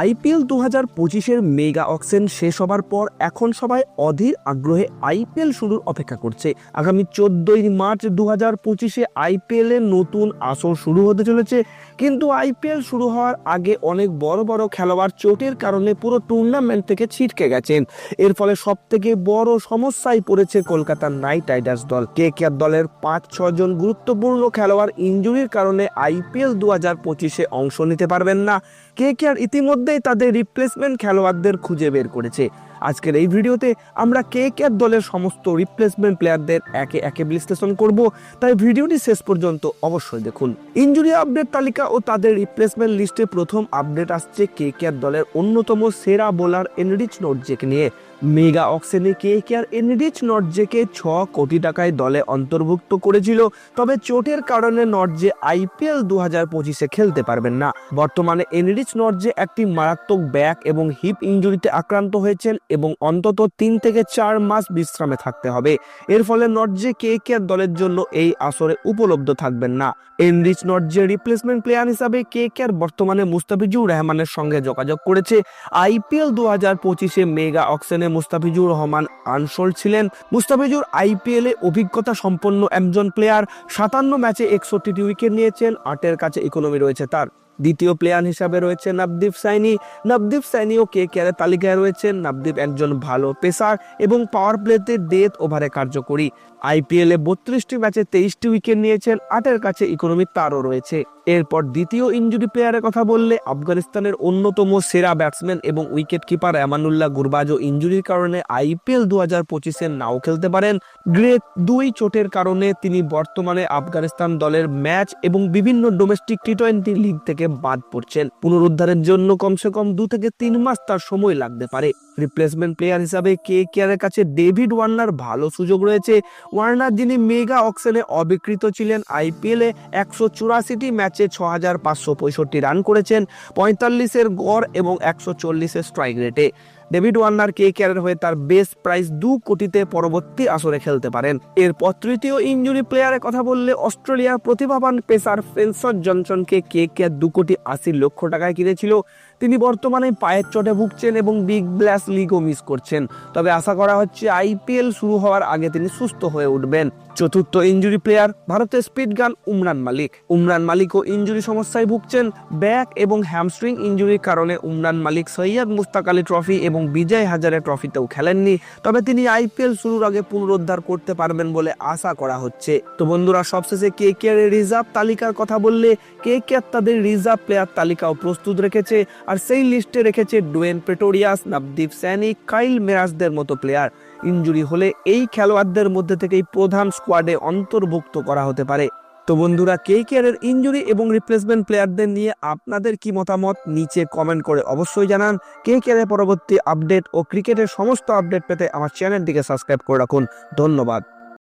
IPL দু হাজার পঁচিশের মেগা অকশন শেষ হবার পর এখন সবাই অধীর আগ্রহে আইপিএল শুরুর অপেক্ষা করছে। আগামী চোদ্দই মার্চ দু হাজার পঁচিশে আইপিএল এর নতুন আসর শুরু হতে চলেছে। কিন্তু আইপিএল শুরু হওয়ার আগে অনেক বড় বড় খেলোয়াড় চোটের কারণে পুরো টুর্নামেন্ট থেকে ছিটকে গেছেন। এর ফলে সব থেকে বড় সমস্যায় পড়েছে কলকাতার নাইট রাইডার্স দল। কে কে দলের পাঁচ ছজন গুরুত্বপূর্ণ খেলোয়াড় ইঞ্জুরির কারণে আইপিএল দু হাজার পঁচিশে অংশ নিতে পারবেন না। কে কে আর ইতিমধ্যেই তাদের রিপ্লেসমেন্ট খেলোয়াড়দের খুঁজে বের করেছে। আজকের এই ভিডিওতে আমরা কে কে দলের সমস্ত রিপ্লেসমেন্ট প্লেয়ারদের একে একে বিশ্লেষণ করব, তাই ভিডিওটি শেষ পর্যন্ত অবশ্যই দেখুন। ইঞ্জুরি আপডেট তালিকা ও তাদের রিপ্লেসমেন্ট লিস্টে প্রথম আপডেট আসছে কে কে দলের অন্যতম সেরা বোলার এনরিচ নোটজেক নিয়ে। মেগা অক্সেনে কে কে আর এনরিচ নটজেকে ছ কোটি টাকায় দলে অন্তর্ভুক্ত করেছিল। তবে চোটের কারণে নটজে আইপিএল দু হাজার পঁচিশে খেলতে পারবেন না। বর্তমানে এনরিচ নটজে একটি মারাত্মক ব্যাক এবং হিপ ইঞ্জুরিতে আক্রান্ত হয়েছেন এবং অন্তত তিন থেকে চার মাস বিশ্রামে থাকতে হবে। এর ফলে নটজে কে কে আর দলের জন্য এই আসরে উপলব্ধ থাকবেন না। এনরিচ নটজে রিপ্লেসমেন্ট প্লেয়ার হিসাবে কে কে আর বর্তমানে মুস্তাফিজুর রহমানের সঙ্গে যোগাযোগ করেছে। আইপিএল দু হাজার পঁচিশে মেগা অকশনে মুস্তাফিজুর রহমান আনসোল ছিলেন। মুস্তাফিজুর আইপিএল অভিজ্ঞতা সম্পন্ন একজন প্লেয়ার সাতান্ন ম্যাচে একষট্টিটি উইকেট নিয়েছেন, আটের কাছে ইকোনমি রয়েছে তার। দ্বিতীয় প্লেয়ার হিসাবে রয়েছে নবদীপ সাইনি নবদীপ সাইনিও কে কেয়ারের তালিকায় রয়েছেন নবদীপ একজন ভালো পেসার এবং পাওয়ার প্লেতে ডেথ ওভারে কার্যকরী। আইপিএল বত্রিশটি ম্যাচে তেইশটি উইকেট নিয়েছেন, আটের কাছে ইকোনমি তারও রয়েছে। এরপর দ্বিতীয় ইঞ্জুরি প্লেয়ারের কথা বললে আফগানিস্তানের অন্যতম সেরা ব্যাটসম্যান এবং উইকেট কিপার এমানুল্লাহ গুরবাজও ইঞ্জুরির কারণে আইপিএল দু হাজার পঁচিশে নাও খেলতে পারেন। গ্রেট দুই চোটের কারণে তিনি বর্তমানে আফগানিস্তান দলের ম্যাচ এবং বিভিন্ন ডোমেস্টিক টি টোয়েন্টি লিগ থেকে বাদ পড়ছেন। পুনরুদ্ধারের জন্য কমসে কম দু থেকে তিন মাস তার সময় লাগতে পারে। রিপ্লেসমেন্ট প্লেয়ার হিসাবে কে কেয়ারের কাছে ডেভিড ওয়ার্নার ভালো সুযোগ রয়েছে। ওয়ার্নার যিনি মেগা অকশনে অবিকৃত ছিলেন। আইপিএল একশো চুরাশিটি ম্যাচে ছ হাজার পাঁচশো পঁয়ষট্টি রান করেছেন। পঁয়তাল্লিশের গড় এবং একশো চল্লিশের স্ট্রাইক রেটে ডেভিড ওয়ার্নার কে কেয়ারের হয়ে তার বেস্ট প্রাইস দু কোটিতে পরবর্তী আসরে খেলতে পারেন। এরপর তৃতীয় ইঞ্জুরি প্লেয়ারের কথা বললে অস্ট্রেলিয়ার প্রতিভাবান পেসার ফেন্সর জনসনকে কে কেয়ার দু কোটি আশি লক্ষ টাকায় কিনেছিল। তিনি বর্তমানে পায়ের চটে ভুগছেন এবং বিগ ব্ল্যাশ লিগও মিস করছেন। তবে আশা করা হচ্ছে আইপিএল শুরু হওয়ার আগে তিনি সুস্থ হয়ে উঠবেন। চতুর্থ ইঞ্জুরি প্লেয়ার ভারতের স্পিড গান উমরান মালিক। উমরান মালিকও ইঞ্জুরি সমস্যায় ভুগছেন ব্যাক এবং হ্যামস্ট্রিং ইঞ্জুরির কারণে উমরান মালিক সৈয়দ মুস্তাক আলী ট্রফি এবং বিজয় হাজারে ট্রফিতেও খেলেননি। তবে তিনি আইপিএল শুরুর আগে পুনরুদ্ধার করতে পারবেন বলে আশা করা হচ্ছে। তো বন্ধুরা, সবশেষে কে কে এর রিজার্ভ তালিকার কথা বললে কে কে তাদের রিজার্ভ প্লেয়ার তালিকাও প্রস্তুত রেখেছে আর সেই লিস্টে রেখেছে Dwaine Pretorius, Navdeep Saini, Kyle মেরাজদের মতো প্লেয়ার। ইঞ্জুরি হলে এই খেলোয়াড়দের মধ্যে থেকেই প্রধান স্কোয়াডে অন্তর্ভুক্ত করা হতে পারে। তো বন্ধুরা কে কেয়ারের ইঞ্জুরি এবং রিপ্লেসমেন্ট প্লেয়ারদের নিয়ে আপনাদের কি মতামত? নিচে কমেন্ট করে অবশ্যই জানান। কে কেয়ারের পরবর্তী আপডেট ও ক্রিকেটের সমস্ত আপডেট পেতে আমার চ্যানেলটিকে সাবস্ক্রাইব করে রাখুন। ধন্যবাদ।